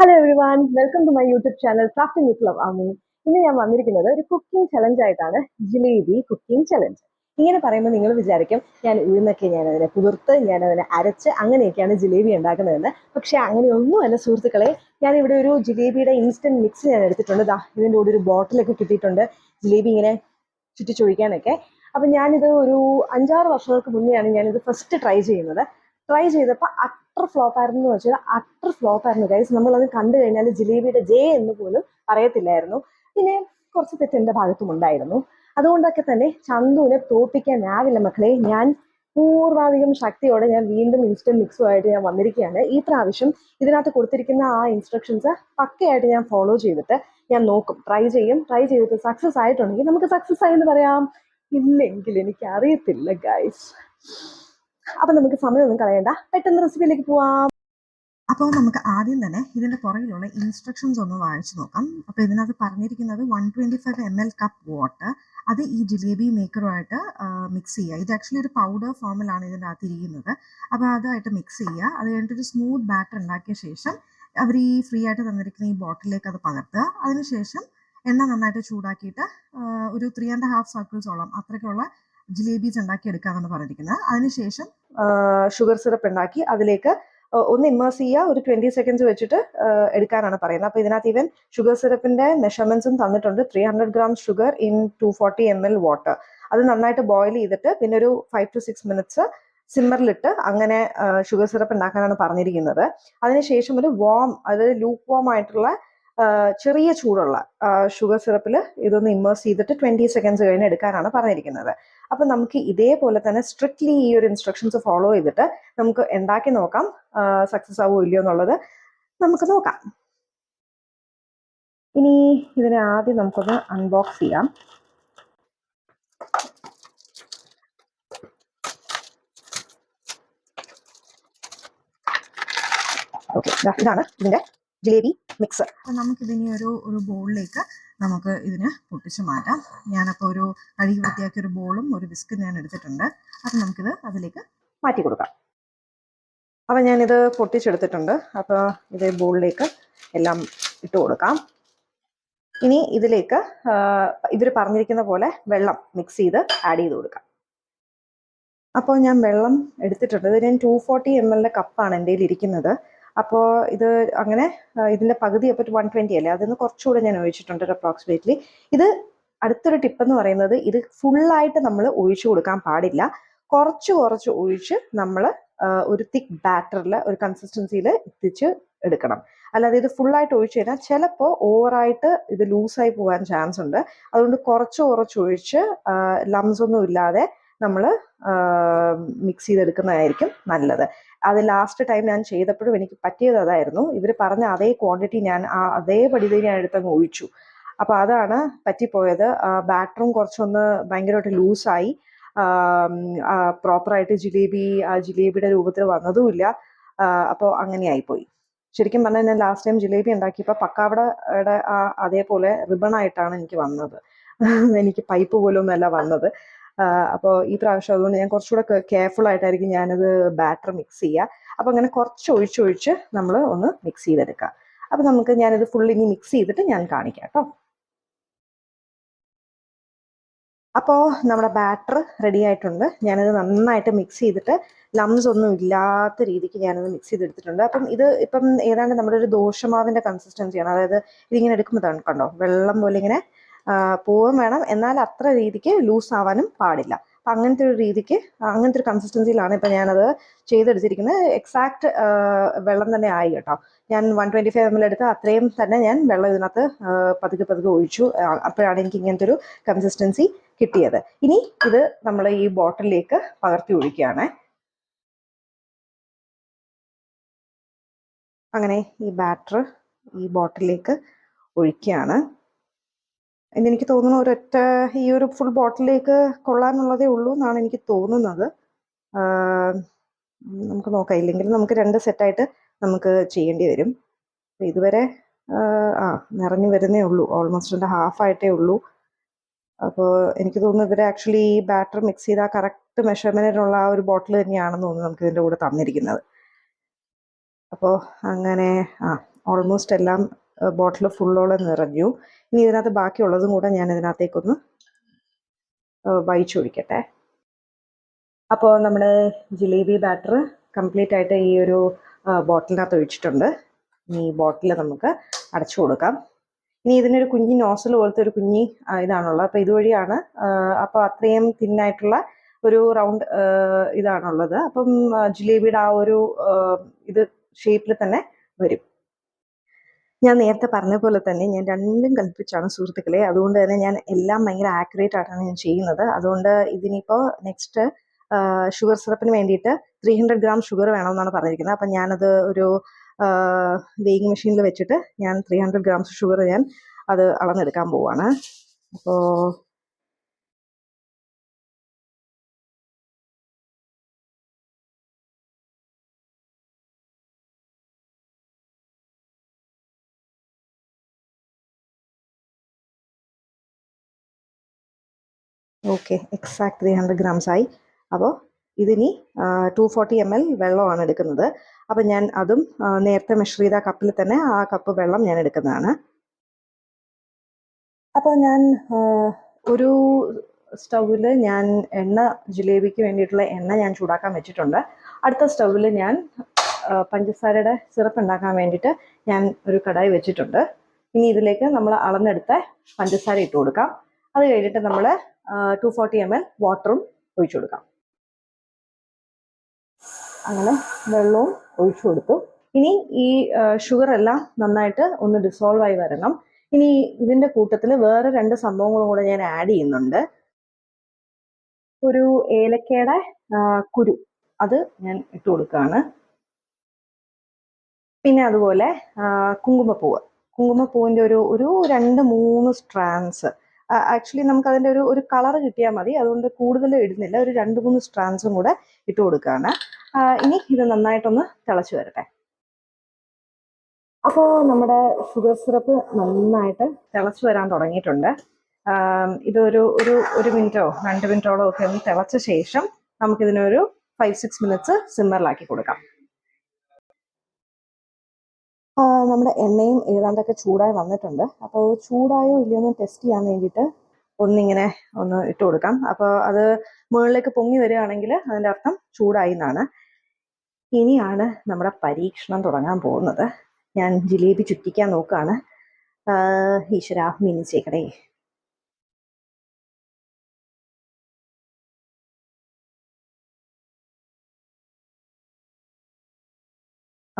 Hello every welcome to my YouTube channel crafting with love Aami ഇന്ന് ഞാൻ വന്നിരിക്കുന്നത് ഒരു കുക്കിംഗ് ചലഞ്ച് ആയിട്ടാണ് ജിലേബി കുക്കിംഗ് ചലഞ്ച് ഇങ്ങനെ പറയുമ്പോൾ നിങ്ങൾ വിചാരിക്കും ഞാൻ ഉഴുന്നൊക്കെ ഞാൻ അതിനെ കുതിർത്ത് ഞാൻ അതിനെ അരച്ച് അങ്ങനെയൊക്കെയാണ് ജിലേബി ഉണ്ടാക്കുന്നതെന്ന്. പക്ഷേ അങ്ങനെയൊന്നുമല്ല സുഹൃത്തുക്കളെ. ഞാൻ ഇവിടെ ഒരു ജിലേബിയുടെ ഇൻസ്റ്റന്റ് മിക്സ് ഞാൻ എടുത്തിട്ടുണ്ട്. ദാ ഇതിന്റെ കൂടെ ഒരു ബോട്ടിലൊക്കെ കിട്ടിയിട്ടുണ്ട്. ജിലേബി ഇങ്ങനെ ചുറ്റിച്ചൊഴിക്കാനൊക്കെ. അപ്പം ഞാനിത് ഒരു അഞ്ചാറ് വർഷങ്ങൾക്ക് മുന്നെയാണ് ഞാനിത് ഫസ്റ്റ് ട്രൈ ചെയ്യുന്നത്. ട്രൈ ചെയ്തപ്പോൾ അട്ടർ ഫ്ലോപ്പ് ആയിരുന്നു എന്ന് വെച്ചാൽ അട്ടർ ഫ്ലോപ്പ് ആയിരുന്നു. ഗൈസ് അത് കണ്ടു കഴിഞ്ഞാൽ ജിലേബിയുടെ ജെ എന്ന് പോലും പറയത്തില്ലായിരുന്നു. പിന്നെ കുറച്ച് തെറ്റ് എന്റെ ഭാഗത്തും ഉണ്ടായിരുന്നു. അതുകൊണ്ടൊക്കെ തന്നെ ചന്തുവിനെ തോപ്പിക്കാനാവില്ല മക്കളെ. ഞാൻ പൂർവാധികം ശക്തിയോടെ ഞാൻ വീണ്ടും ഇൻസ്റ്റന്റ് മിക്സുമായിട്ട് ഞാൻ വന്നിരിക്കുകയാണ്. ഈ പ്രാവശ്യം ഇതിനകത്ത് കൊടുത്തിരിക്കുന്ന ആ ഇൻസ്ട്രക്ഷൻസ് പക്കയായിട്ട് ഞാൻ ഫോളോ ചെയ്തിട്ട് ഞാൻ നോക്കും. ട്രൈ ചെയ്യും. ട്രൈ ചെയ്തിട്ട് സക്സസ് ആയിട്ടുണ്ടെങ്കിൽ നമുക്ക് സക്സസ് ആയി എന്ന് പറയാം. ഇല്ലെങ്കിൽ എനിക്ക് അറിയത്തില്ല ഗൈസ് അപ്പൊ നമുക്ക് സമയമൊന്നും കളയണ്ട. പെട്ടെന്ന് റെസിപ്പിയിലേക്ക് പോവാം. അപ്പോൾ നമുക്ക് ആദ്യം തന്നെ ഇതിന്റെ പുറകിലുള്ള ഇൻസ്ട്രക്ഷൻസ് ഒന്ന് വായിച്ചു നോക്കാം. അപ്പോൾ ഇതിനകത്ത് പറഞ്ഞിരിക്കുന്നത് one twenty five M L cup water അത് ഈ ജിലേബി മേക്കറുമായിട്ട് മിക്സ് ചെയ്യുക. ഇത് ആക്ച്വലി ഒരു പൗഡർ ഫോമിലാണ് ഇതിന്റെ അകത്ത് ഇരിക്കുന്നത്. അപ്പോൾ അതായിട്ട് മിക്സ് ചെയ്യുക. അത് കഴിഞ്ഞിട്ട് ഒരു സ്മൂത്ത് ബാറ്റർ ഉണ്ടാക്കിയ ശേഷം അവർ ഈ ഫ്രീ ആയിട്ട് തന്നിരിക്കുന്ന ഈ ബോട്ടിലേക്ക് അത് പകർത്തുക. അതിനുശേഷം എണ്ണ നന്നായിട്ട് ചൂടാക്കിയിട്ട് ഒരു ത്രീ ആൻഡ് ഹാഫ് സർക്കിൾസോളം അത്രയ്ക്കുള്ള ജിലേബീസ് ഉണ്ടാക്കി എടുക്കാമെന്നാണ് പറഞ്ഞിരിക്കുന്നത്. അതിനുശേഷം ഷുഗർ സിറപ്പ് ഉണ്ടാക്കി അതിലേക്ക് ഒന്ന് ഇമ്മേഴ്സ് ചെയ്യുക ഒരു ട്വന്റി സെക്കൻഡ്സ് വെച്ചിട്ട് എടുക്കാനാണ് പറയുന്നത്. അപ്പോൾ ഇതിനകത്ത് ഈവൻ ഷുഗർ സിറപ്പിന്റെ മെഷർമെന്റ്സും തന്നിട്ടുണ്ട്. Three hundred gram sugar in two forty M L water അത് നന്നായിട്ട് ബോയിൽ ചെയ്തിട്ട് പിന്നെ ഒരു ഫൈവ് ടു സിക്സ് മിനിറ്റ്സ് സിമ്മറിലിട്ട് അങ്ങനെ ഷുഗർ സിറപ്പ് ഉണ്ടാക്കാനാണ് പറഞ്ഞിരിക്കുന്നത്. അതിനുശേഷം ഒരു വാം അതായത് ലൂക്ക് വാം ആയിട്ടുള്ള ചെറിയ ചൂടുള്ള ഷുഗർ സിറപ്പിൽ ഇതൊന്ന് ഇമ്മേഴ്സ് ചെയ്തിട്ട് ട്വന്റി സെക്കൻഡ്സ് കഴിഞ്ഞ് എടുക്കാനാണ് പറഞ്ഞിരിക്കുന്നത്. അപ്പം നമുക്ക് ഇതേപോലെ തന്നെ സ്ട്രിക്ട്ലി ഈ ഒരു ഇൻസ്ട്രക്ഷൻസ് ഫോളോ ചെയ്തിട്ട് നമുക്ക് ഉണ്ടാക്കി നോക്കാം? സക്സസ് ആവുമോ ഇല്ലയോ എന്നുള്ളത് നമുക്ക് നോക്കാം. ഇനി ഇതിനെ ആദ്യം നമുക്കൊന്ന് അൺബോക്സ് ചെയ്യാം. ഓക്കെ ഇതാണ് ഇതിന്റെ ജിലേബി. മിക്സ് അപ്പോൾ നമുക്കിതിനി ഒരു ഒരു ബോളിലേക്ക് നമുക്ക് ഇതിന് പൊട്ടിച്ച് മാറ്റാം. ഞാനപ്പോൾ ഒരു കഴുകി വൃത്തിയാക്കിയ ഒരു ബോളും ഒരു ബിസ്ക്കും ഞാൻ എടുത്തിട്ടുണ്ട്. അപ്പം നമുക്കിത് അതിലേക്ക് മാറ്റി കൊടുക്കാം. അപ്പം ഞാനിത് പൊട്ടിച്ചെടുത്തിട്ടുണ്ട്. അപ്പോൾ ഇത് ബോളിലേക്ക് എല്ലാം ഇട്ട് കൊടുക്കാം. ഇനി ഇതിലേക്ക് ഇവർ പറഞ്ഞിരിക്കുന്ന പോലെ വെള്ളം മിക്സ് ചെയ്ത് ആഡ് ചെയ്ത് കൊടുക്കാം. അപ്പോൾ ഞാൻ വെള്ളം എടുത്തിട്ടുണ്ട്. ഇത് ഞാൻ ടു ഫോർട്ടി എം എല്ലിന്റെ കപ്പാണ് എന്റെ ഇരിക്കുന്നത് അപ്പോൾ ഇത് അങ്ങനെ ഇതിന്റെ പകുതി അപ്പോൾ വൺ ട്വന്റി അല്ലേ? അതിന് കുറച്ചുകൂടെ ഞാൻ ഒഴിച്ചിട്ടുണ്ട് അപ്രോക്സിമേറ്റ്ലി ഇത് അടുത്തൊരു ടിപ്പ് എന്ന് പറയുന്നത് ഇത് ഫുള്ളായിട്ട് നമ്മൾ ഒഴിച്ചു കൊടുക്കാൻ പാടില്ല. കുറച്ച് കുറച്ച് ഒഴിച്ച് നമ്മൾ ഒരു തിക്ക് ബാറ്ററിൽ ഒരു കൺസിസ്റ്റൻസിയിൽ എത്തിച്ച് എടുക്കണം. അല്ലാതെ ഇത് ഫുള്ളായിട്ട് ഒഴിച്ചു കഴിഞ്ഞാൽ ചിലപ്പോൾ ഓവറായിട്ട് ഇത് ലൂസായി പോകാൻ ചാൻസ് ഉണ്ട്. അതുകൊണ്ട് കുറച്ച് കുറച്ച് ഒഴിച്ച് ലംസ് ഒന്നും ഇല്ലാതെ നമ്മൾ മിക്സ് ചെയ്തെടുക്കുന്നതായിരിക്കും നല്ലത്. അത് ലാസ്റ്റ് ടൈം ഞാൻ ചെയ്തപ്പോഴും എനിക്ക് പറ്റിയത് അതായിരുന്നു. ഇവർ പറഞ്ഞ അതേ ക്വാണ്ടിറ്റി ഞാൻ ആ അതേപടി ഞാൻ എടുത്തങ്ങ് ഒഴിച്ചു. അപ്പോൾ അതാണ് പറ്റിപ്പോയത്. ബാറ്ററും കുറച്ചൊന്ന് ഭയങ്കരമായിട്ട് ലൂസായി പ്രോപ്പറായിട്ട് ജിലേബി ആ ജിലേബിയുടെ രൂപത്തിൽ വന്നതുമില്ല. അപ്പോൾ അങ്ങനെ ആയിപ്പോയി. ശരിക്കും പറഞ്ഞാൽ ഞാൻ ലാസ്റ്റ് ടൈം ജിലേബി ഉണ്ടാക്കിയപ്പോൾ പക്കാവടയുടെ ആ അതേപോലെ റിബൺ ആയിട്ടാണ് എനിക്ക് വന്നത്. എനിക്ക് പൈപ്പ് പോലും ഒന്നല്ല വന്നത്. അപ്പോൾ ഈ പ്രാവശ്യം അതുകൊണ്ട് ഞാൻ കുറച്ചുകൂടെ കെയർഫുൾ ആയിട്ടായിരിക്കും ഞാനത് ബാറ്റർ മിക്സ് ചെയ്യുക അപ്പോൾ അങ്ങനെ കുറച്ച് ഒഴിച്ചൊഴിച്ച് നമ്മൾ ഒന്ന് മിക്സ് ചെയ്തെടുക്കാം. അപ്പോൾ നമുക്ക് ഞാനിത് ഫുൾ ഇനി മിക്സ് ചെയ്തിട്ട് ഞാൻ കാണിക്കാം കേട്ടോ. അപ്പോൾ നമ്മുടെ ബാറ്റർ റെഡി ആയിട്ടുണ്ട്. ഞാനത് നന്നായിട്ട് മിക്സ് ചെയ്തിട്ട് ലംസ് ഒന്നും ഇല്ലാത്ത രീതിക്ക് ഞാനത് മിക്സ് ചെയ്തെടുത്തിട്ടുണ്ട്. അപ്പം ഇത് ഇപ്പം ഏതാണ്ട് നമ്മുടെ ഒരു ദോശമാവിന്റെ കൺസിസ്റ്റൻസിയാണ് അതായത് ഇതിങ്ങനെ എടുക്കുമ്പോൾ കണ്ടോ വെള്ളം പോലെ ഇങ്ങനെ പോവുകയും വേണം. എന്നാൽ അത്ര രീതിക്ക് ലൂസ് ആവാനും പാടില്ല. അപ്പം അങ്ങനത്തെ ഒരു രീതിക്ക് അങ്ങനത്തെ ഒരു കൺസിസ്റ്റൻസിയിലാണ് ഇപ്പം ഞാനത് ചെയ്തെടുത്തിരിക്കുന്നത്. എക്സാക്ട് വെള്ളം തന്നെ ആയി കേട്ടോ. ഞാൻ one twenty five M L എടുത്ത് അത്രയും തന്നെ ഞാൻ വെള്ളം ഇതിനകത്ത് പതുക്കെ പതുക്കെ ഒഴിച്ചു. അപ്പോഴാണ് എനിക്ക് ഇങ്ങനത്തെ ഒരു കൺസിസ്റ്റൻസി കിട്ടിയത്. ഇനി ഇത് നമ്മൾ ഈ ബോട്ടിലേക്ക് പകർത്തി ഒഴിക്കുകയാണ്. അങ്ങനെ ഈ ബാറ്റർ ഈ ബോട്ടിലേക്ക് ഒഴിക്കുകയാണ്. എന്നെനിക്ക് തോന്നുന്നു ഒരൊറ്റ ഈ ഒരു ഫുൾ ബോട്ടിലേക്ക് കൊള്ളാനുള്ളതേ ഉള്ളൂ എന്നാണ് എനിക്ക് തോന്നുന്നത്. നമുക്ക് നോക്കാം. ഇല്ലെങ്കിൽ നമുക്ക് രണ്ട് സെറ്റായിട്ട് നമുക്ക് ചെയ്യേണ്ടി വരും. ഇതുവരെ ആ നിറഞ്ഞു വരുന്നേ ഉള്ളൂ. ഓൾമോസ്റ്റ് എന്റെ ഹാഫ് ആയിട്ടേ ഉള്ളൂ. അപ്പോൾ എനിക്ക് തോന്നുന്നു ഇവർ ആക്ച്വലി ഈ ബാറ്റർ മിക്സ് ചെയ്ത കറക്റ്റ് മെഷർമെന്റിനുള്ള ആ ഒരു ബോട്ടിൽ തന്നെയാണെന്ന് തോന്നുന്നു നമുക്ക് ഇതിന്റെ കൂടെ തന്നിരിക്കുന്നത്. അപ്പോൾ അങ്ങനെ ആ ഓൾമോസ്റ്റ് എല്ലാം ബോട്ടിൽ ഫുള്ളോളം നിറഞ്ഞു. ഇനി ഇതിനകത്ത് ബാക്കിയുള്ളതും കൂടെ ഞാൻ ഇതിനകത്തേക്കൊന്ന് ഒഴിക്കട്ടെ അപ്പോൾ നമ്മുടെ ജിലേബി ബാറ്റർ കംപ്ലീറ്റ് ആയിട്ട് ഈ ഒരു ബോട്ടിലിനകത്ത് ഒഴിച്ചിട്ടുണ്ട്. ഈ ബോട്ടിൽ നമുക്ക് അടച്ചു കൊടുക്കാം. ഇനി ഇതിനൊരു കുഞ്ഞി നോസൽ പോലത്തെ ഒരു കുഞ്ഞി ഇതാണുള്ളത്. അപ്പോൾ ഇതുവഴിയാണ് അപ്പോൾ അത്രയും തിന്നായിട്ടുള്ള ഒരു റൗണ്ട് ഇതാണുള്ളത്. അപ്പം ജിലേബിയുടെ ആ ഒരു ഇത് ഷേപ്പിൽ തന്നെ വരും. ഞാൻ നേരത്തെ പറഞ്ഞ പോലെ തന്നെ ഞാൻ രണ്ടും കൽപ്പിച്ചാണ് സുഹൃത്തുക്കളെ. അതുകൊണ്ട് തന്നെ ഞാൻ എല്ലാം ഭയങ്കര ആക്യുറേറ്റ് ആയിട്ടാണ് ഞാൻ ചെയ്യുന്നത്. അതുകൊണ്ട് ഇതിനിപ്പോൾ നെക്സ്റ്റ് ഷുഗർ സിറപ്പിന് വേണ്ടിയിട്ട് ത്രീ ഹൺഡ്രഡ് ഗ്രാം ഷുഗർ വേണമെന്നാണ് പറഞ്ഞിരിക്കുന്നത്. അപ്പം ഞാനത് ഒരു വെയിങ് മെഷീനിൽ വെച്ചിട്ട് ഞാൻ ത്രീ ഹൺഡ്രഡ് ഗ്രാംസ് ഷുഗർ ഞാൻ അത് അളന്നെടുക്കാൻ പോവാണ്. അപ്പോൾ okay exact three hundred grams ആയി. അപ്പോൾ ഇതിനി ടു ഫോർട്ടി എം എൽ വെള്ളമാണ് എടുക്കുന്നത്. അപ്പം ഞാൻ അതും നേരത്തെ മെഷർ ചെയ്ത കപ്പിൽ തന്നെ ആ കപ്പ് വെള്ളം ഞാൻ എടുക്കുന്നതാണ്. അപ്പോൾ ഞാൻ ഒരു സ്റ്റൗവിൽ ഞാൻ എണ്ണ ജിലേബിക്ക് വേണ്ടിയിട്ടുള്ള എണ്ണ ഞാൻ ചൂടാക്കാൻ വെച്ചിട്ടുണ്ട്. അടുത്ത സ്റ്റൗവിൽ ഞാൻ പഞ്ചസാരയുടെ സിറപ്പ് ഉണ്ടാക്കാൻ വേണ്ടിയിട്ട് ഞാൻ ഒരു കടായി വെച്ചിട്ടുണ്ട്. ഇനി ഇതിലേക്ക് നമ്മൾ അളന്നെടുത്ത പഞ്ചസാര ഇട്ട് കൊടുക്കാം. അത് കഴിഞ്ഞിട്ട് നമ്മൾ ടു ഫോർട്ടി എം എൽ വാട്ടറും ഒഴിച്ചു കൊടുക്കാം. അങ്ങനെ വെള്ളവും ഒഴിച്ചു കൊടുത്തു. ഇനി ഈ ഷുഗർ എല്ലാം നന്നായിട്ട് ഒന്ന് ഡിസോൾവ് ആയി വരണം. ഇനി ഇതിന്റെ കൂട്ടത്തിൽ വേറെ രണ്ട് സംഭവങ്ങളും കൂടെ ഞാൻ ആഡ് ചെയ്യുന്നുണ്ട്. ഒരു ഏലക്കയുടെ കുരു. അത് ഞാൻ ഇട്ട് കൊടുക്കുകയാണ്. പിന്നെ അതുപോലെ കുങ്കുമപ്പൂവ്. കുങ്കുമപ്പൂവിന്റെ ഒരു ഒരു രണ്ട് മൂന്ന് സ്ട്രാൻസ് ആക്ച്വലി നമുക്ക് അതിന്റെ ഒരു ഒരു കളർ കിട്ടിയാൽ മതി. അതുകൊണ്ട് കൂടുതൽ ഇടുന്നില്ല. ഒരു രണ്ട് മൂന്ന് സ്ട്രാൻസും കൂടെ ഇട്ട് കൊടുക്കുകയാണ്. ഇനി ഇത് നന്നായിട്ടൊന്ന് തിളച്ച് വരട്ടെ. അപ്പോൾ നമ്മുടെ ഷുഗർ സിറപ്പ് നന്നായിട്ട് തിളച്ച് വരാൻ തുടങ്ങിയിട്ടുണ്ട്. ഇതൊരു ഒരു ഒരു മിനിറ്റോ രണ്ട് മിനിറ്റോളോ ഒക്കെ ഒന്ന് തിളച്ച ശേഷം നമുക്കിതിനൊരു ഫൈവ് സിക്സ് മിനിറ്റ്സ് സിമ്മറിലാക്കി കൊടുക്കാം. നമ്മുടെ എണ്ണയും ഏതാണ്ടൊക്കെ ചൂടായി വന്നിട്ടുണ്ട്. അപ്പോൾ ചൂടായോ ഇല്ലയോ എന്ന് ടെസ്റ്റ് ചെയ്യാൻ വേണ്ടിയിട്ട് ഒന്നിങ്ങനെ ഒന്ന് ഇട്ട് കൊടുക്കാം. അപ്പോൾ അത് മുകളിലേക്ക് പൊങ്ങി വരികയാണെങ്കിൽ അതിന്റെ അർത്ഥം ചൂടായി എന്നാണ്. ഇനിയാണ് നമ്മുടെ പരീക്ഷണം തുടങ്ങാൻ പോകുന്നത്. ഞാൻ ജിലേബി ചുറ്റിക്കാൻ നോക്കുകയാണ്. ഈശ്വര മിനിച്ചേക്കണേ.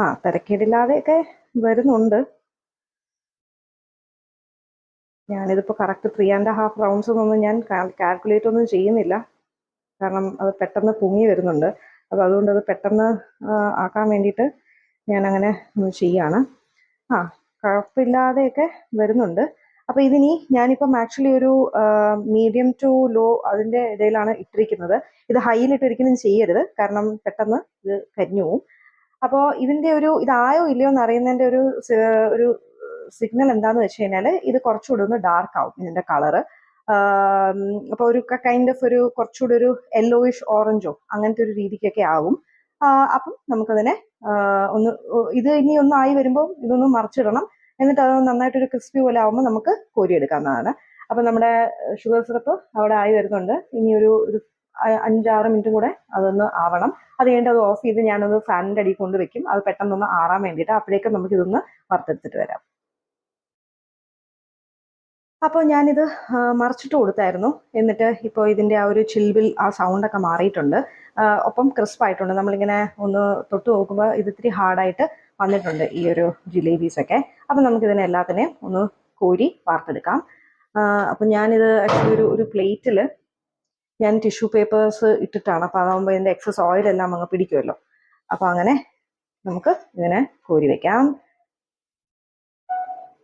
ആ തിരക്കേടില്ലാതെയൊക്കെ വരുന്നുണ്ട്. ഞാനിതിപ്പോൾ correct three and half rounds ഒന്നും ഞാൻ കാൽക്കുലേറ്റ് ഒന്നും ചെയ്യുന്നില്ല. കാരണം അത് പെട്ടെന്ന് പൊങ്ങി വരുന്നുണ്ട്. അപ്പോൾ അതുകൊണ്ട് അത് പെട്ടെന്ന് ആക്കാൻ വേണ്ടിയിട്ട് ഒന്ന് ചെയ്യാണ്. ആ കുഴപ്പമില്ലാതെയൊക്കെ വരുന്നുണ്ട്. അപ്പോൾ ഇതിനി ഞാനിപ്പം ആക്ച്വലി ഒരു മീഡിയം ടു ലോ അതിന്റെ ഇടയിലാണ് ഇട്ടിരിക്കുന്നത്. ഇത് ഒരിക്കലും ചെയ്യരുത്. കാരണം പെട്ടെന്ന് ഇത് കരിഞ്ഞു പോകും അപ്പോൾ ഇതിന്റെ ഒരു ഇതായോ ഇല്ലയോ എന്ന് അറിയുന്നതിന്റെ ഒരു ഒരു സിഗ്നൽ എന്താന്ന് വെച്ച് കഴിഞ്ഞാൽ ഇത് കുറച്ചുകൂടെ ഒന്ന് ഡാർക്ക് ആവും ഇതിന്റെ കളറ് അപ്പോൾ ഒരു കൈൻഡ് ഓഫ് ഒരു കുറച്ചുകൂടെ ഒരു യെല്ലോയിഷ് ഓറഞ്ചോ അങ്ങനത്തെ ഒരു രീതിക്കൊക്കെ ആവും. അപ്പം നമുക്കതിനെ ഒന്ന് ഇത് ഇനി ഒന്ന് ആയി വരുമ്പോൾ ഇതൊന്ന് മറിച്ചിടണം. എന്നിട്ട് അത് നന്നായിട്ടൊരു ക്രിസ്പി പോലെ ആവുമ്പോൾ നമുക്ക് കോരിയെടുക്കാവുന്നതാണ്. അപ്പം നമ്മുടെ ഷുഗർ സിറപ്പ് അവിടെ ആയി വരുന്നുണ്ട്. ഇനി ഒരു ഒരു അഞ്ചാറ് മിനിറ്റും കൂടെ അതൊന്ന് ആവണം. അത് കഴിഞ്ഞിട്ട് അത് ഓഫ് ചെയ്ത് ഞാനത് ഫാനിന്റെ അടിയിൽ കൊണ്ട് വെക്കും. അത് പെട്ടെന്നൊന്ന് ആറാൻ വേണ്ടിയിട്ട് അപ്പോഴേക്കും നമുക്ക് ഇതൊന്ന് വറുത്തെടുത്തിട്ട് വരാം. അപ്പോൾ ഞാനിത് മറിച്ചിട്ട് കൊടുത്തായിരുന്നു. എന്നിട്ട് ഇപ്പോൾ ഇതിന്റെ ആ ഒരു ചിൽബിൽ ആ സൗണ്ടൊക്കെ മാറിയിട്ടുണ്ട്. ഒപ്പം ക്രിസ്പ് ആയിട്ടുണ്ട്. നമ്മളിങ്ങനെ ഒന്ന് തൊട്ട് നോക്കുമ്പോൾ ഇത് ഇത്തിരി ഹാർഡായിട്ട് വന്നിട്ടുണ്ട് ഈ ഒരു ജിലേബീസ് ഒക്കെ. അപ്പം നമുക്കിതിനെ എല്ലാത്തിനെയും ഒന്ന് കോരി വാർത്തെടുക്കാം അപ്പം ഞാനിത് ആക്ച്വലി ഒരു ഒരു പ്ലേറ്റിൽ ഞാൻ ടിഷ്യൂ പേപ്പേഴ്സ് ഇട്ടിട്ടാണ്. അപ്പോൾ അതാകുമ്പോൾ ഇതിന്റെ എക്സസ് ഓയിൽ എല്ലാം അങ്ങ് പിടിക്കുമല്ലോ. അപ്പോൾ അങ്ങനെ നമുക്ക് ഇങ്ങനെ കോരി വെക്കാം.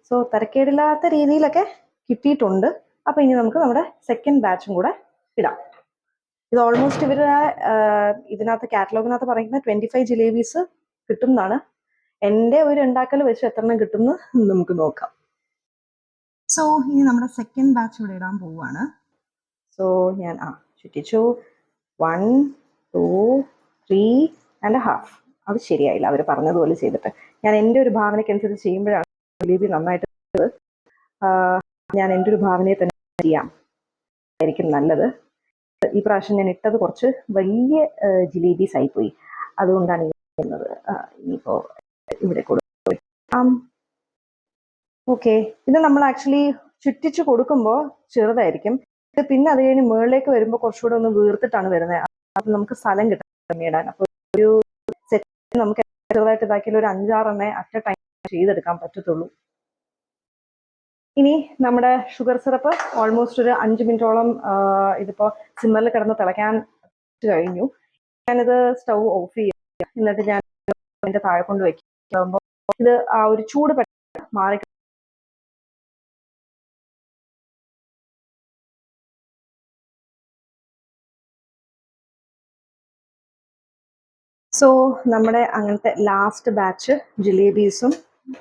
സോ തരക്കേടില്ലാത്ത രീതിയിലൊക്കെ കിട്ടിയിട്ടുണ്ട്. അപ്പോൾ ഇനി നമുക്ക് നമ്മുടെ സെക്കൻഡ് ബാച്ചും കൂടെ ഇടാം. ഇത് ഓൾമോസ്റ്റ് ഇവരുടെ ഇതിനകത്ത് കാറ്റലോഗിനകത്ത് പറയുന്നത് ട്വന്റി ഫൈവ് ജിലേബീസ് കിട്ടും എന്നാണ് എന്റെ ഒരു ഉണ്ടാക്കൽ വെച്ച് എത്രണ്ണം കിട്ടും എന്ന് നമുക്ക് നോക്കാം. സോ ഇനി നമ്മുടെ സെക്കൻഡ് ബാച്ച് ഇവിടെ ഇടാൻ പോവുകയാണ് സോ ഞാൻ ആ ചുറ്റിച്ചു one two three and half അത് ശരിയായില്ല. അവർ പറഞ്ഞതുപോലെ ചെയ്തിട്ട്. ഞാൻ എന്റെ ഒരു ഭാവനയ്ക്കനുസരിച്ച് ചെയ്യുമ്പോഴാണ് ദിലീപി നന്നായിട്ട് ഞാൻ എന്റെ ഒരു ഭാവനയെ തന്നെ ചെയ്യാം. ആയിരിക്കും നല്ലത്. ഈ പ്രാവശ്യം ഞാൻ ഇട്ടത് കുറച്ച് വലിയ ജിലേബീസ് ആയിപ്പോയി അതുകൊണ്ടാണ് ചെയ്യുന്നത് ഇനിയിപ്പോൾ ഇനിയിപ്പോ ഇവിടെ കൊടുക്കാം. ഓക്കെ. ഇത് നമ്മൾ ആക്ച്വലി ചുറ്റിച്ച് കൊടുക്കുമ്പോൾ ചെറുതായിരിക്കും. പിന്നെ അത് കഴിഞ്ഞ് മുകളിലേക്ക് വരുമ്പോൾ കുറച്ചുകൂടെ ഒന്ന് വീർത്തിട്ടാണ് വരുന്നത്. അപ്പൊ നമുക്ക് സ്ഥലം കിട്ടാൻ ഇടാൻ. അപ്പൊ ഒരു സെറ്റ് നമുക്ക് ചെറുതായിട്ട് ഇതാക്കിയാൽ ഒരു അഞ്ചാറെണ്ണേ അറ്റ് ടൈം ചെയ്തെടുക്കാൻ പറ്റത്തുള്ളൂ. ഇനി നമ്മുടെ ഷുഗർ സിറപ്പ് ഓൾമോസ്റ്റ് ഒരു അഞ്ച് മിനിറ്റോളം ഇതിപ്പോ സിമ്മറിൽ കിടന്ന് തിളയ്ക്കാൻ കഴിഞ്ഞു. ഞാനിത് സ്റ്റൗ ഓഫ് ചെയ്യാം. എന്നിട്ട് ഞാൻ അതിന്റെ താഴെ കൊണ്ട് വെക്കുമ്പോൾ ഇത് ആ ഒരു ചൂട് പെട്ടെന്ന് മാറി സോ നമ്മുടെ അങ്ങനത്തെ ലാസ്റ്റ് ബാച്ച് ജിലേബീസും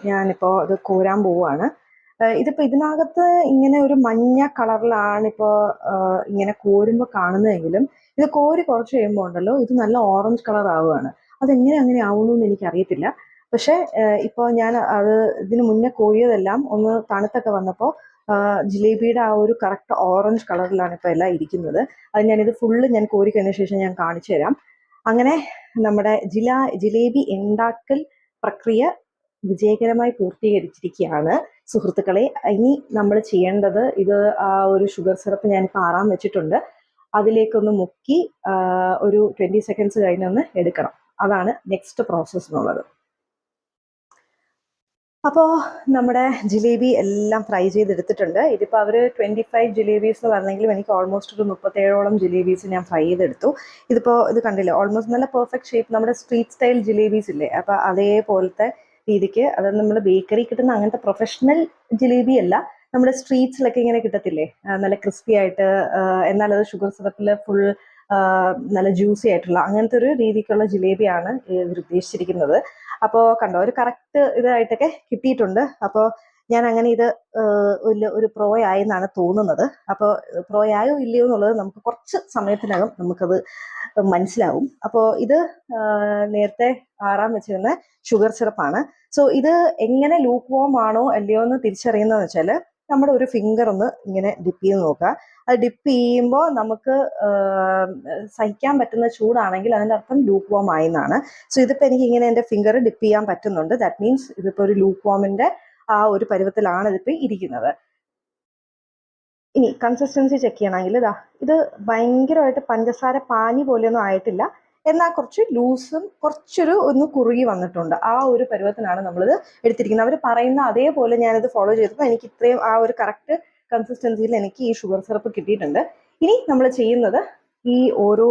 ഞാനിപ്പോൾ അത് കോരാൻ പോവുകയാണ് ഇതിപ്പോൾ ഇതിപ്പോ ഇതിനകത്ത് ഇങ്ങനെ ഒരു മഞ്ഞ കളറിലാണ് ഇപ്പോൾ ഇങ്ങനെ കോരുമ്പോൾ കാണുന്നതെങ്കിലും ഇത് കോരി കുറച്ച് കഴിയുമ്പോൾ ഉണ്ടല്ലോ ഇത് നല്ല ഓറഞ്ച് കളർ ആവുകയാണ്. അതെങ്ങനെ അങ്ങനെ ആവുന്നു എന്ന് എനിക്കറിയത്തില്ല. പക്ഷേ ഇപ്പോൾ ഞാൻ അത് ഇതിന് മുന്നേ കോരിയതെല്ലാം ഒന്ന് തണുത്തൊക്കെ വന്നപ്പോൾ ജിലേബിയുടെ ആ ഒരു കറക്റ്റ് ഓറഞ്ച് കളറിലാണ് ഇപ്പോൾ എല്ലാം ഇരിക്കുന്നത്. അത് ഞാനിത് ഫുള്ള് ഞാൻ കോരി കഴിഞ്ഞ ശേഷം ഞാൻ കാണിച്ചു തരാം അങ്ങനെ നമ്മുടെ ജില ജിലേബി ഉണ്ടാക്കൽ പ്രക്രിയ വിജയകരമായി പൂർത്തീകരിച്ചിരിക്കുകയാണ് സുഹൃത്തുക്കളെ ഇനി നമ്മൾ ചെയ്യേണ്ടത് ഇത് ആ ഒരു ഷുഗർ സിറപ്പ് ഞാനിപ്പോൾ ആറാൻ വെച്ചിട്ടുണ്ട്. അതിലേക്കൊന്ന് മുക്കി ഒരു ട്വന്റി സെക്കൻഡ്സ് കഴിഞ്ഞൊന്ന് എടുക്കണം. അതാണ് നെക്സ്റ്റ് പ്രോസസ്സ് എന്നുള്ളത്. അപ്പോൾ നമ്മുടെ ജിലേബി എല്ലാം ഫ്രൈ ചെയ്തെടുത്തിട്ടുണ്ട്. ഇതിപ്പോൾ അവർ ട്വന്റി ഫൈവ് ജിലേബീസ് എന്ന് പറഞ്ഞെങ്കിലും എനിക്ക് ഓൾമോസ്റ്റ് ഒരു മുപ്പത്തേഴോളം ജിലേബീസ് ഞാൻ ഫ്രൈ ചെയ്തെടുത്തു. ഇതിപ്പോൾ ഇത് കണ്ടില്ലേ ഓൾമോസ്റ്റ് നല്ല പെർഫെക്റ്റ് ഷേപ്പ് നമ്മുടെ സ്ട്രീറ്റ് സ്റ്റൈൽ ജിലേബീസ് ഇല്ലേ? അപ്പോൾ അതേപോലത്തെ രീതിക്ക് അതായത് നമ്മൾ ബേക്കറി കിട്ടുന്ന അങ്ങനത്തെ പ്രൊഫഷണൽ ജിലേബി അല്ല നമ്മുടെ സ്ട്രീറ്റ്സിലൊക്കെ ഇങ്ങനെ കിട്ടത്തില്ലേ? നല്ല ക്രിസ്പി ആയിട്ട് എന്നാൽ അത് ഷുഗർ സിറപ്പിൽ ഫുൾ നല്ല ജ്യൂസി ആയിട്ടുള്ള അങ്ങനത്തെ ഒരു രീതിക്കുള്ള ജിലേബിയാണ് ഇവർ ഉദ്ദേശിച്ചിരിക്കുന്നത്. അപ്പോൾ കണ്ടോ ഒരു കറക്റ്റ് ഇതായിട്ടൊക്കെ കിട്ടിയിട്ടുണ്ട്. അപ്പോൾ ഞാൻ അങ്ങനെ ഇത് ഒരു പ്രോ ആയി എന്നാണ് തോന്നുന്നത്. അപ്പോൾ പ്രോ ആയോ ഇല്ലയോ എന്നുള്ളത് നമുക്ക് കുറച്ച് സമയത്തിനകം നമുക്കത് മനസ്സിലാവും. അപ്പോൾ ഇത് നേരത്തെ ആറാൻ വെച്ചിരുന്ന ഷുഗർ സിറപ്പാണ്. സോ ഇത് എങ്ങനെ ലൂക്ക് വോം ആണോ അല്ലയോ എന്ന് തിരിച്ചറിയുന്നതെന്ന് വെച്ചാൽ നമ്മുടെ ഒരു ഫിംഗർ ഒന്ന് ഇങ്ങനെ ഡിപ്പ് ചെയ്ത് നോക്കുക. അത് ഡിപ്പ് ചെയ്യുമ്പോൾ നമുക്ക് സഹിക്കാൻ പറ്റുന്ന ചൂടാണെങ്കിൽ അതിന്റെ അർത്ഥം ലൂക്ക് വോം ആയി എന്നാണ് സോ ഇതിപ്പോൾ എനിക്ക് ഇങ്ങനെ എന്റെ ഫിംഗർ ഡിപ്പ് ചെയ്യാൻ പറ്റുന്നുണ്ട്. ദാറ്റ് മീൻസ് ഇതിപ്പോൾ ഒരു ലൂക്ക് വോമിന്റെ ആ ഒരു പരുവത്തിലാണ് ഇതിപ്പോൾ ഇരിക്കുന്നത്. ഇനി കൺസിസ്റ്റൻസി ചെക്ക് ചെയ്യണമെങ്കിൽ ഇതാ ഇത് ഭയങ്കരമായിട്ട് പഞ്ചസാര പാനി പോലെയൊന്നും ആയിട്ടില്ല. എന്നാൽ കുറച്ച് ലൂസും കുറച്ചൊരു ഒന്ന് കുറുകി വന്നിട്ടുണ്ട്. ആ ഒരു പരുവത്തിനാണ് നമ്മളിത് എടുത്തിരിക്കുന്നത്. അവർ പറയുന്ന അതേപോലെ ഞാനിത് ഫോളോ ചെയ്തപ്പോൾ എനിക്ക് ഇത്രയും ആ ഒരു കറക്റ്റ് കൺസിസ്റ്റൻസിയിൽ എനിക്ക് ഈ ഷുഗർ സിറപ്പ് കിട്ടിയിട്ടുണ്ട്. ഇനി നമ്മൾ ചെയ്യുന്നത് ഈ ഓരോ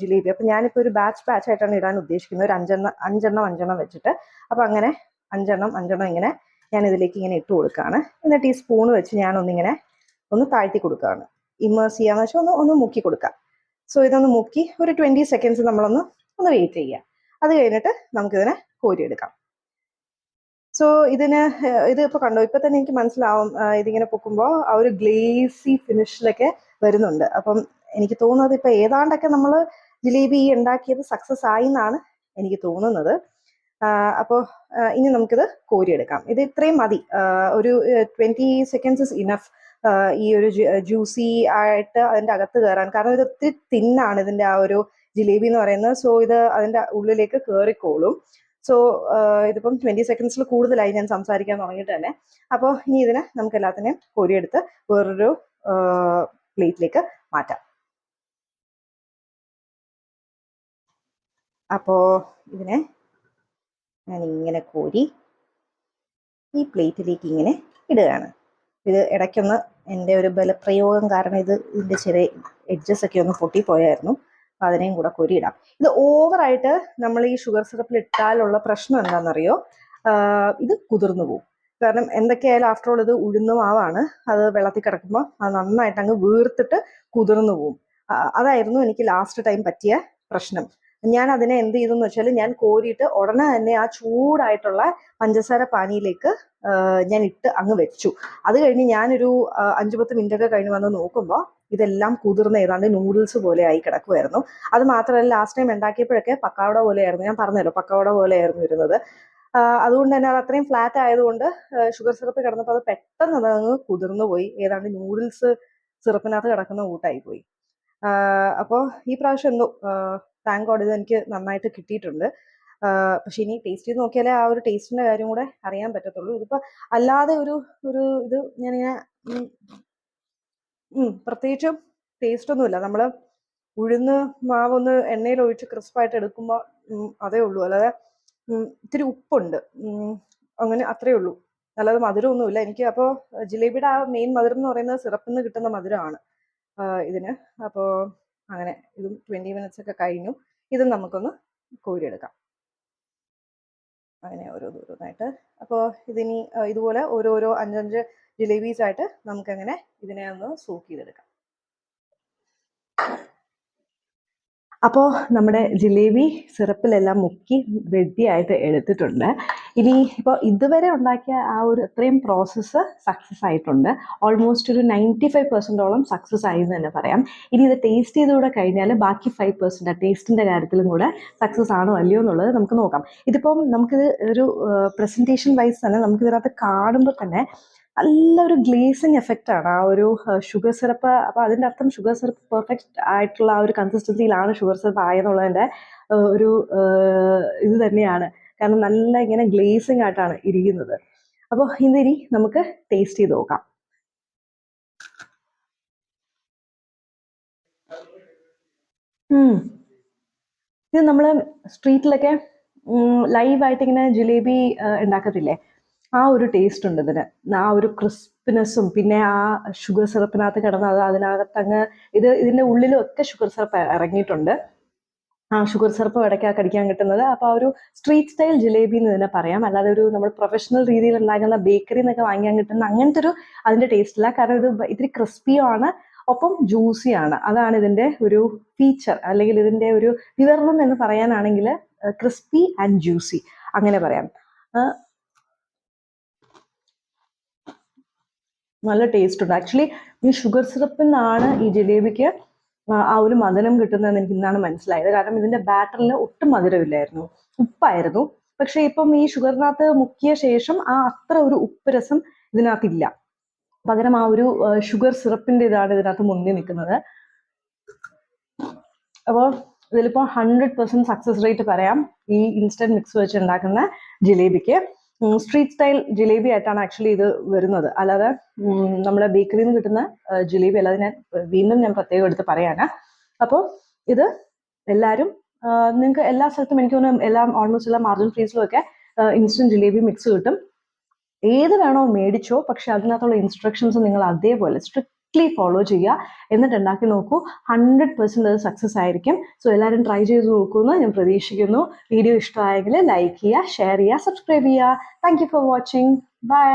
ജിലേബി. അപ്പം ഞാനിപ്പോൾ ഒരു ബാച്ച് ബാച്ച് ആയിട്ടാണ് ഇടാൻ ഉദ്ദേശിക്കുന്നത്. ഒരു അഞ്ചെണ്ണം അഞ്ചെണ്ണം അഞ്ചെണ്ണം വെച്ചിട്ട്. അപ്പം അങ്ങനെ അഞ്ചെണ്ണം അഞ്ചെണ്ണം ഇങ്ങനെ ഞാൻ ഇതിലേക്ക് ഇങ്ങനെ ഇട്ട് കൊടുക്കുകയാണ്. എന്നിട്ട് ഈ സ്പൂൺ വെച്ച് ഞാനൊന്നിങ്ങനെ ഒന്ന് താഴ്ത്തി കൊടുക്കുകയാണ്. ഇമേഴ്സ് ചെയ്യാന്ന് വെച്ചാൽ ഒന്ന് ഒന്ന് മുക്കി കൊടുക്കുക സോ ഇതൊന്ന് മുക്കി ഒരു ട്വന്റി സെക്കൻഡ്സ് നമ്മളൊന്ന് ഒന്ന് വെയിറ്റ് ചെയ്യുക. അത് കഴിഞ്ഞിട്ട് നമുക്കിതിനെ കോരിയെടുക്കാം. സോ ഇതിന് ഇത് ഇപ്പോൾ കണ്ടോ? ഇപ്പൊ തന്നെ എനിക്ക് മനസ്സിലാവും ഇതിങ്ങനെ പൊക്കുമ്പോൾ ആ ഒരു ഗ്ലേസി ഫിനിഷിലൊക്കെ വരുന്നുണ്ട്. അപ്പം എനിക്ക് തോന്നുന്നത് ഇപ്പൊ ഏതാണ്ടൊക്കെ നമ്മൾ ജിലേബി ഉണ്ടാക്കിയത് സക്സസ് ആയി എന്നാണ് എനിക്ക് തോന്നുന്നത്. അപ്പോൾ ഇനി നമുക്കിത് കോരിയെടുക്കാം. ഇത് ഇത്രയും മതി. ഒരു ട്വന്റി സെക്കൻഡ്സ് ഇസ് ഇനഫ് ഈ ഒരു ജ്യൂസി ആയിട്ട് അതിന്റെ അകത്ത് കയറാൻ കാരണം ഇത് ഒത്തിരി തിന്നാണ് ഇതിന്റെ ആ ഒരു ജിലേബി എന്ന് പറയുന്നത്. സോ ഇത് അതിന്റെ ഉള്ളിലേക്ക് കയറിക്കോളും സോ ഇതിപ്പം ട്വന്റി സെക്കൻഡ്സിൽ കൂടുതലായി ഞാൻ സംസാരിക്കാൻ തുടങ്ങിയിട്ട് തന്നെ. അപ്പോൾ ഇനി ഇതിനെ നമുക്ക് എല്ലാത്തിനെയും കോരിയെടുത്ത് വേറൊരു പ്ലേറ്റിലേക്ക് മാറ്റാം. അപ്പോൾ ഇതിനെ ഞാൻ ഇങ്ങനെ കോരി ഈ പ്ലേറ്റിലേക്ക് ഇങ്ങനെ ഇടുകയാണ്. ഇത് ഇടയ്ക്കൊന്ന് എന്റെ ഒരു ബലപ്രയോഗം കാരണം ഇത് ഇതിന്റെ ചെറിയ എഡ്ജസ് ഒക്കെ ഒന്ന് പൊട്ടിപ്പോയായിരുന്നു അപ്പോൾ അതിനെയും കൂടെ കൊരിയിടാം. ഇത് ഓവറായിട്ട് നമ്മൾ ഈ ഷുഗർ സിറപ്പിൽ ഇട്ടാലുള്ള പ്രശ്നം എന്താണെന്നറിയോ? ഇത് കുതിർന്നു പോകും കാരണം എന്തൊക്കെയായാലും ആഫ്റ്റർ ഓൾ ഇത് ഉഴുന്ന മാവാണ്. അത് വെള്ളത്തിൽ കിടക്കുമ്പോൾ അത് നന്നായിട്ട് അങ്ങ് വീർത്തിട്ട് കുതിർന്നു പോകും അതായിരുന്നു എനിക്ക് ലാസ്റ്റ് ടൈം പറ്റിയ പ്രശ്നം. ഞാൻ അതിനെ എന്ത് ചെയ്തു എന്ന് വെച്ചാൽ ഞാൻ കോരിയിട്ട് ഉടനെ തന്നെ ആ ചൂടായിട്ടുള്ള പഞ്ചസാര പാനിയിലേക്ക് ഞാൻ ഇട്ട് അങ്ങ് വെച്ചു. അത് കഴിഞ്ഞ് ഞാനൊരു അഞ്ചു പത്ത് മിനിറ്റ് ഒക്കെ കഴിഞ്ഞ് വന്ന് നോക്കുമ്പോൾ ഇതെല്ലാം കുതിർന്ന് ഏതാണ്ട് നൂഡിൽസ് പോലെ ആയി കിടക്കുമായിരുന്നു അത് മാത്രമല്ല ലാസ്റ്റ് ടൈം ഉണ്ടാക്കിയപ്പോഴൊക്കെ പക്കാവട പോലെയായിരുന്നു. ഞാൻ പറഞ്ഞല്ലോ പക്കാവട പോലെയായിരുന്നു ഇരുന്നത്. അതുകൊണ്ട് തന്നെ അത് അത്രയും ഫ്ലാറ്റ് ആയതുകൊണ്ട് ഷുഗർ സിറപ്പ് കിടന്നപ്പോൾ അത് പെട്ടെന്ന് അത് അങ്ങ് കുതിർന്നു പോയി. ഏതാണ്ട് നൂഡിൽസ് സിറപ്പിനകത്ത് കിടക്കുന്ന കൂട്ടായി പോയി. അപ്പോൾ ഈ പ്രാവശ്യം എന്തോ താങ്ക് ഗോഡ് ഇത് എനിക്ക് നന്നായിട്ട് കിട്ടിയിട്ടുണ്ട്. പക്ഷെ ഇനി ടേസ്റ്റ് ചെയ്ത് നോക്കിയാലേ ആ ഒരു ടേസ്റ്റിന്റെ കാര്യം കൂടെ അറിയാൻ പറ്റത്തുള്ളൂ. ഇതിപ്പോ അല്ലാതെ ഒരു ഒരു ഇത് ഞാനിങ്ങനെ പ്രത്യേകിച്ചും ടേസ്റ്റ് ഒന്നുമില്ല നമ്മൾ ഉഴുന്ന് മാവൊന്ന് എണ്ണയിൽ ഒഴിച്ച് ക്രിസ്പായിട്ട് എടുക്കുമ്പോൾ അതേ ഉള്ളൂ. അല്ലാതെ ഇത്തിരി ഉപ്പുണ്ട്. അങ്ങനെ അത്രേ ഉള്ളൂ. അല്ലാതെ മധുരമൊന്നുമില്ല എനിക്ക് അപ്പോൾ ജിലേബിയുടെ ആ മെയിൻ മധുരം എന്ന് പറയുന്നത് സിറപ്പിൽ നിന്ന് കിട്ടുന്ന മധുരമാണ് ഇതിന്. അപ്പോൾ അങ്ങനെ ഇതും ട്വന്റി മിനിറ്റ്സ് ഒക്കെ കഴിഞ്ഞു. ഇതും നമുക്കൊന്ന് കോരിയെടുക്കാം. അങ്ങനെ ഓരോ ദൂരമായിട്ട് അപ്പോൾ ഇതിനി ഇതുപോലെ ഓരോരോ അഞ്ചഞ്ച് ജിലേബീസായിട്ട് നമുക്കങ്ങനെ ഇതിനെ ഒന്ന് സൂക്ക് ചെയ്തെടുക്കാം. അപ്പോൾ നമ്മുടെ ജിലേബി സിറപ്പിലെല്ലാം മുക്കി റെഡിയായിട്ട് എടുത്തിട്ടുണ്ട്. ഇനി ഇപ്പോൾ ഇതുവരെ ഉണ്ടാക്കിയ ആ ഒരു അത്രയും പ്രോസസ്സ് സക്സസ് ആയിട്ടുണ്ട്. ഓൾമോസ്റ്റ് ഒരു നയന്റി ഫൈവ് പെർസെന്റോളം സക്സസ് ആയി എന്ന് തന്നെ പറയാം. ഇനി ഇത് ടേസ്റ്റ് ചെയ്തുകൂടെ കഴിഞ്ഞാൽ ബാക്കി ഫൈവ് പെർസെന്റ് ടേസ്റ്റിന്റെ കാര്യത്തിലും കൂടെ സക്സസ് ആണോ അല്ലയോ എന്നുള്ളത് നമുക്ക് നോക്കാം. ഇതിപ്പം നമുക്കിത് ഒരു പ്രസന്റേഷൻ വൈസ് തന്നെ നമുക്കിതിനകത്ത് കാണുമ്പോൾ തന്നെ നല്ലൊരു ഗ്ലേസിങ് ആണ്. ആ ഒരു ഷുഗർ സിറപ്പ് അപ്പോൾ അതിന്റെ അർത്ഥം ഷുഗർ സിറപ്പ് പെർഫെക്റ്റ് ആയിട്ടുള്ള ആ ഒരു കൺസിസ്റ്റൻസിയിലാണ് ഷുഗർ സിറപ്പ് ആയെന്നുള്ളതിന്റെ ഒരു ഇത് തന്നെയാണ്. കാരണം നല്ല ഇങ്ങനെ ഗ്ലേസിങ് ആയിട്ടാണ് ഇരിക്കുന്നത്. അപ്പോൾ ഇതിനി നമുക്ക് ടേസ്റ്റ് ചെയ്ത് നോക്കാം. ഇത് നമ്മൾ സ്ട്രീറ്റിലൊക്കെ ലൈവായിട്ട് ഇങ്ങനെ ജിലേബി ഉണ്ടാക്കത്തില്ലേ? ആ ഒരു ടേസ്റ്റ് ഉണ്ട് ഇതിന്. ആ ഒരു ക്രിസ്പിനെസ്സും പിന്നെ ആ ഷുഗർ സിറപ്പിനകത്ത് കിടന്ന് അത് അതിനകത്ത് അങ്ങ് ഇത് ഇതിന്റെ ഉള്ളിലും ഒക്കെ ഷുഗർ സിറപ്പ് ഇറങ്ങിയിട്ടുണ്ട്. ആ ഷുഗർ സിറപ്പ് ഇടയ്ക്ക് കടിക്കാൻ കിട്ടുന്നത്. അപ്പോൾ ആ ഒരു സ്ട്രീറ്റ് സ്റ്റൈൽ ജിലേബി എന്ന് തന്നെ പറയാം. അല്ലാതെ ഒരു നമ്മൾ പ്രൊഫഷണൽ രീതിയിൽ ഉണ്ടാക്കുന്ന ബേക്കറി എന്നൊക്കെ വാങ്ങിക്കാൻ കിട്ടുന്ന അങ്ങനത്തെ ഒരു അതിന്റെ ടേസ്റ്റ് ഇല്ല. കാരണം ഇത് ഇത്തിരി ക്രിസ്പിയാണ് ഒപ്പം ജ്യൂസിയാണ് അതാണ് ഇതിന്റെ ഒരു ഫീച്ചർ അല്ലെങ്കിൽ ഇതിന്റെ ഒരു വിവരണം എന്ന് പറയാനാണെങ്കിൽ ക്രിസ്പി ആൻഡ് ജ്യൂസി അങ്ങനെ പറയാം. നല്ല ടേസ്റ്റ് ഉണ്ട്. ആക്ച്വലി ഈ ഷുഗർ സിറപ്പിൽ നിന്നാണ് ഈ ജിലേബിക്ക് ആ ഒരു മധുരം കിട്ടുന്നതെന്ന് എനിക്ക് ഇന്നാണ് മനസ്സിലായത്. കാരണം ഇതിന്റെ ബാറ്ററിൽ ഒട്ടും മധുരമില്ലായിരുന്നു. ഉപ്പായിരുന്നു. പക്ഷെ ഇപ്പം ഈ ഷുഗറിനകത്ത് മുക്കിയ ശേഷം ആ അത്ര ഒരു ഉപ്പ് രസം ഇതിനകത്തില്ല. പകരം ആ ഒരു ഷുഗർ സിറപ്പിന്റെ ഇതാണ് ഇതിനകത്ത് മുന്നിൽ നിൽക്കുന്നത്. അപ്പോൾ ഇതിലിപ്പോൾ ഹൺഡ്രഡ് പെർസെന്റ് സക്സസ് റേറ്റ് പറയാം. ഈ ഇൻസ്റ്റന്റ് മിക്സ് വെച്ച് ഉണ്ടാക്കുന്ന ജിലേബിക്ക്. സ്ട്രീറ്റ് സ്റ്റൈൽ ജിലേബി ആയിട്ടാണ് ആക്ച്വലി ഇത് വരുന്നത്. അല്ലാതെ നമ്മുടെ ബേക്കറിയിൽ നിന്ന് കിട്ടുന്ന ജിലേബി അല്ലാതെ ഞാൻ വീണ്ടും ഞാൻ പ്രത്യേകം എടുത്ത് പറയാനാ അപ്പോൾ ഇത് എല്ലാവരും നിങ്ങൾക്ക് എല്ലാ സ്ഥലത്തും എനിക്ക് തോന്നുന്നു എല്ലാം ഓൾമോസ്റ്റ് എല്ലാ മാർജിൻ ഫ്രീസിലും ഒക്കെ ഇൻസ്റ്റന്റ് ജിലേബി മിക്സ് കിട്ടും. ഏത് വേണോ മേടിച്ചോ പക്ഷെ അതിനകത്തുള്ള ഇൻസ്ട്രക്ഷൻസ് നിങ്ങൾ അതേപോലെ സ്ട്രിക്ട്ലി ഫോളോ ചെയ്യുക. എന്നിട്ട് ഉണ്ടാക്കി നോക്കൂ. ഹൺഡ്രഡ് പെർസെന്റ് അത് സക്സസ് ആയിരിക്കും. സോ എല്ലാവരും ട്രൈ ചെയ്ത് നോക്കുമെന്ന് ഞാൻ പ്രതീക്ഷിക്കുന്നു. വീഡിയോ ഇഷ്ടമായെങ്കിൽ ലൈക്ക് ചെയ്യുക ഷെയർ ചെയ്യുക സബ്സ്ക്രൈബ് ചെയ്യുക. Thank you for watching bye